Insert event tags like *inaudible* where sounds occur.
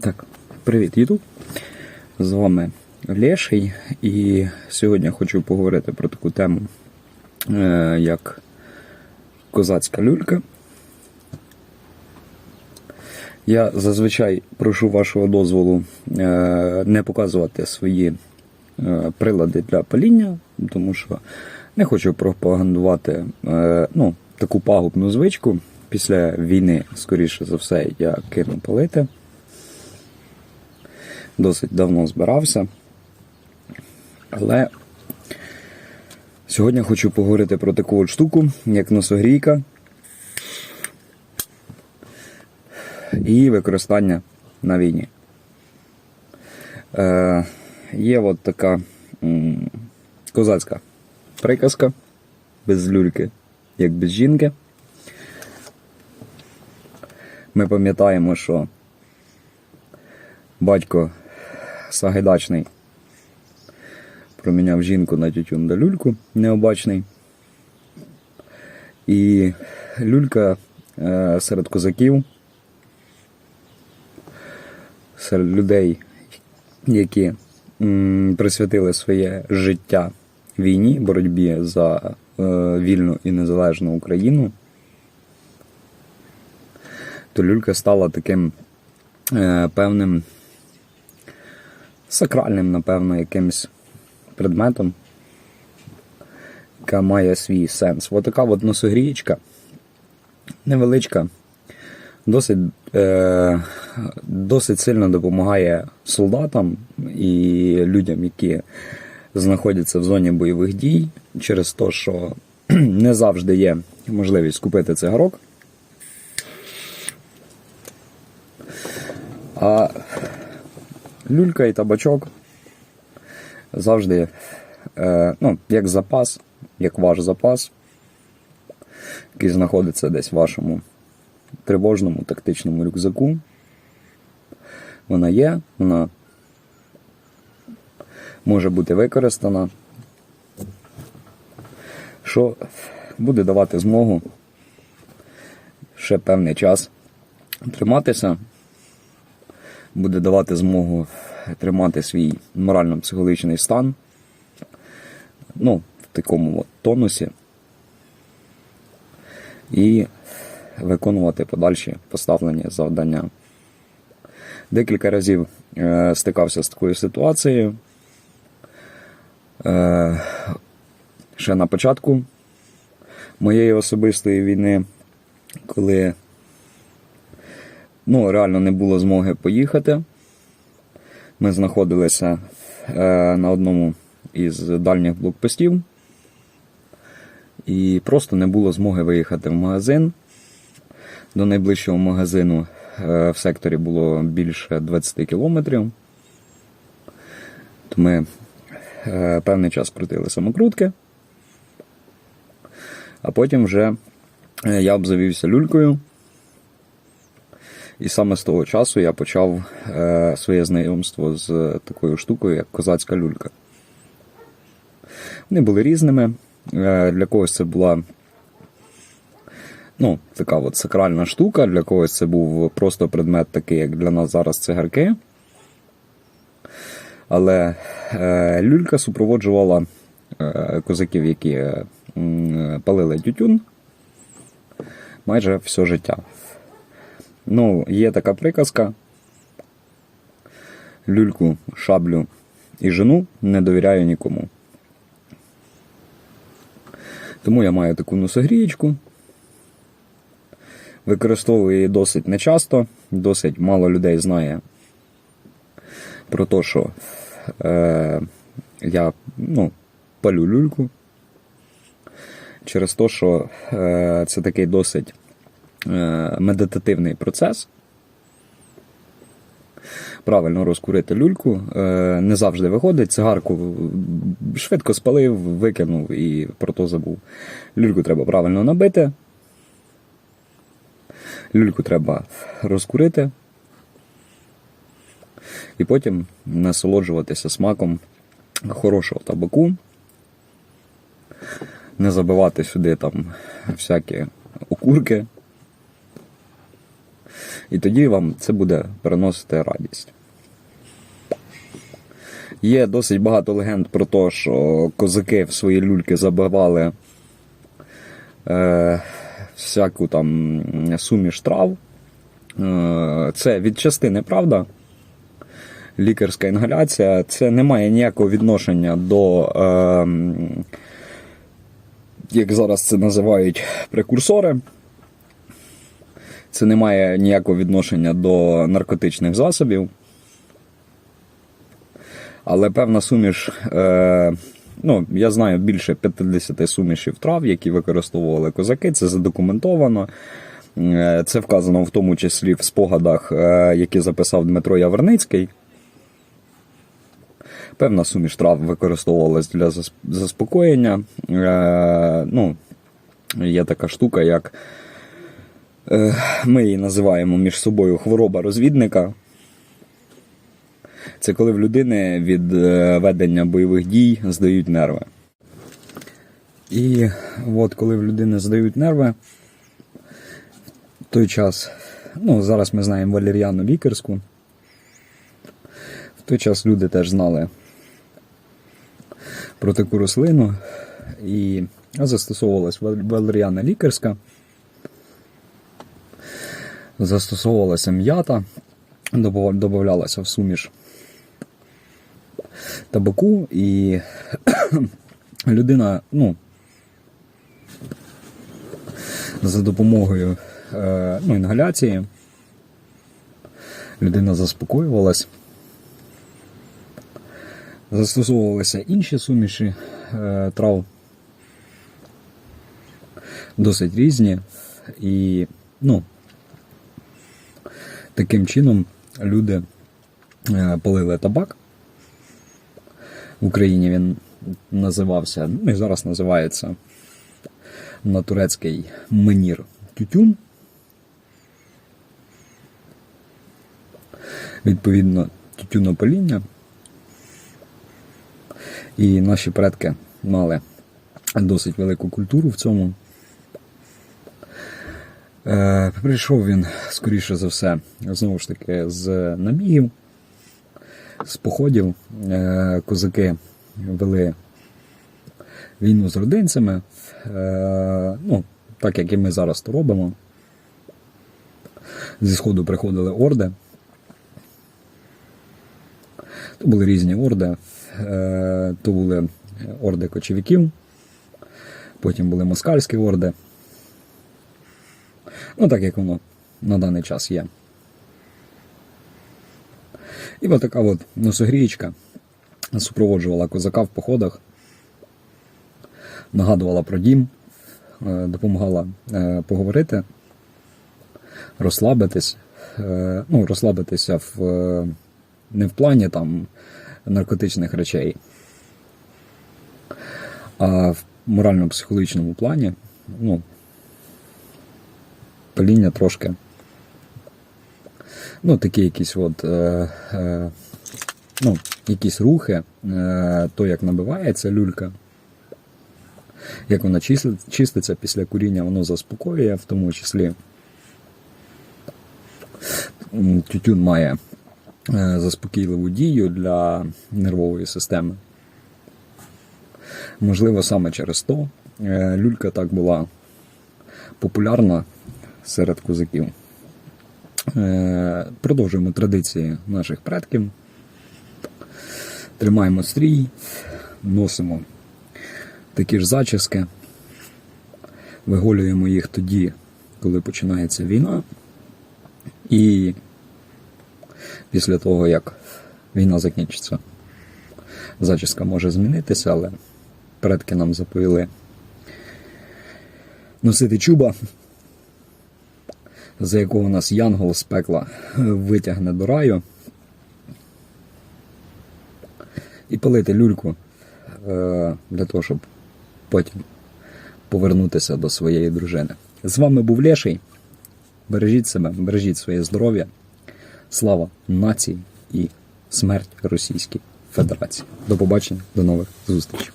Так, привіт, Ютуб. З вами Леший, і сьогодні хочу поговорити про таку тему, е, як козацька люлька. Я зазвичай прошу вашого дозволу е, не показувати свої е, прилади для паління, тому що не хочу пропагандувати ну, таку пагубну звичку. Після війни, скоріше за все, я кину палити досить давно збирався. Але сьогодні хочу поговорити про таку от штуку, як носогрійка і використання на війні. Е, Є от така м, козацька приказка без люльки, як без жінки. Ми пам'ятаємо, що батько Сагайдачний проміняв жінку на тютюн да люльку необачний. І люлька е, серед козаків, серед людей, які присвятили своє життя війні, боротьбі за е, вільну і незалежну Україну, то люлька стала таким е, певним сакральним, напевно, якимось предметом, яка має свій сенс. Ось така от носогрієчка, невеличка, досить, е, досить сильно допомагає солдатам і людям, які знаходяться в зоні бойових дій, через те, що *clears throat* не завжди є можливість купити цигарок. А люлька і табачок. Завжди, е, ну, як запас, як ваш запас, який знаходиться десь в вашому тривожному тактичному рюкзаку. Вона є, вона може бути використана, що буде давати змогу ще певний час триматися буде давати змогу тримати свій морально-психологічний стан ну, в такому от тонусі і виконувати подальші поставлені завдання. Декілька разів е, стикався з такою ситуацією. Е, ще на початку моєї особистої війни, коли ну, реально не було змоги поїхати. Ми знаходилися е, на одному із дальніх блокпостів, і просто не було змоги виїхати в магазин. До найближчого магазину е, в секторі було більше 20 кілометрів. То ми е, певний час крутили самокрутки, а потім вже е, я обзавівся люлькою. І саме з того часу я почав е, своє знайомство з такою штукою, як козацька люлька. Вони були різними. Е, для когось це була ну, така от сакральна штука, для когось це був просто предмет, такий, як для нас зараз цигарки. Але е, люлька супроводжувала е, козаків, які е, палили тютюн майже все життя. Ну, є така приказка. Люльку, шаблю і жену не довіряю нікому. Тому я маю таку носогрієчку. Використовую її досить нечасто, досить мало людей знає про те, що е, я ну, палю люльку. Через те, що е, це такий досить медитативний процес. Правильно розкурити люльку. Е, не завжди виходить. Цигарку швидко спалив, викинув і про то забув. Люльку треба правильно набити. Люльку треба розкурити. І потім насолоджуватися смаком хорошого табаку. Не забивати сюди там всякі окурки І тоді вам це буде приносити радість. Є досить багато легенд про те, що козаки в свої люльки забивали е, всяку там суміш трав. Е, це від частини правда. Лікарська інгаляція це не має ніякого відношення до, е, як зараз це називають, прекурсори. Це не має ніякого відношення до наркотичних засобів. Але певна суміш, е, ну, я знаю більше 50 сумішів трав, які використовували козаки, це задокументовано. Е, Це вказано в тому числі в спогадах, е, які записав Дмитро Яворницький. Певна суміш трав використовувалась для зас- заспокоєння. Е, ну, є така штука, як ми її називаємо між собою хвороба розвідника. Це коли в людини від е, ведення бойових дій здають нерви. І от коли в людини здають нерви, в той час, ну зараз ми знаємо валеріану лікарську. В той час люди теж знали про таку рослину і застосовувалась вал- валеріана лікарська, застосовувалася м'ята, додавалася в суміш табаку, і *clears throat* людина, ну, за допомогою е, ну, інгаляції людина заспокоювалась. Застосовувалися інші суміші е, трав, досить різні, і ну, таким чином люди е, палили табак. В Україні він називався, ну і зараз називається на турецький менір тютюн. Відповідно, тютюнопаління. І наші предки мали досить велику культуру в цьому. Е, прийшов він, скоріше за все, знову ж таки, з набігів, з походів. Е, козаки вели війну з родинцями, е, ну, так як і ми зараз то робимо. Зі сходу приходили орди. То були різні орди. То були орди кочовиків, потім були москальські орди. Ну, так як воно на даний час є. І от така от носогрієчка супроводжувала козака в походах, нагадувала про дім, е, допомагала е, поговорити, розслабитись. Е, Ну, розслабитися в, не в плані там наркотичних речей, а в морально-психологічному плані, ну, паління трошки. Ну, такі якісь от, е, е, ну, якісь рухи, е, то як набивається люлька, як вона чиститься після куріння, воно заспокоює, в тому числі тютюн має е, заспокійливу дію для нервової системи. Можливо, саме через то е, люлька так була популярна серед козаків. Е, Продовжуємо традиції наших предків. Тримаємо стрій, носимо такі ж зачіски, виголюємо їх тоді, коли починається війна. І після того, як війна закінчиться, зачіска може змінитися, але предки нам заповіли носити чуба, за якого нас янгол з пекла витягне до раю. І палити люльку е, для того, щоб потім повернутися до своєї дружини. З вами був Леший. Бережіть себе, бережіть своє здоров'я. Слава нації і смерть Російській Федерації. До побачення, до нових зустрічей.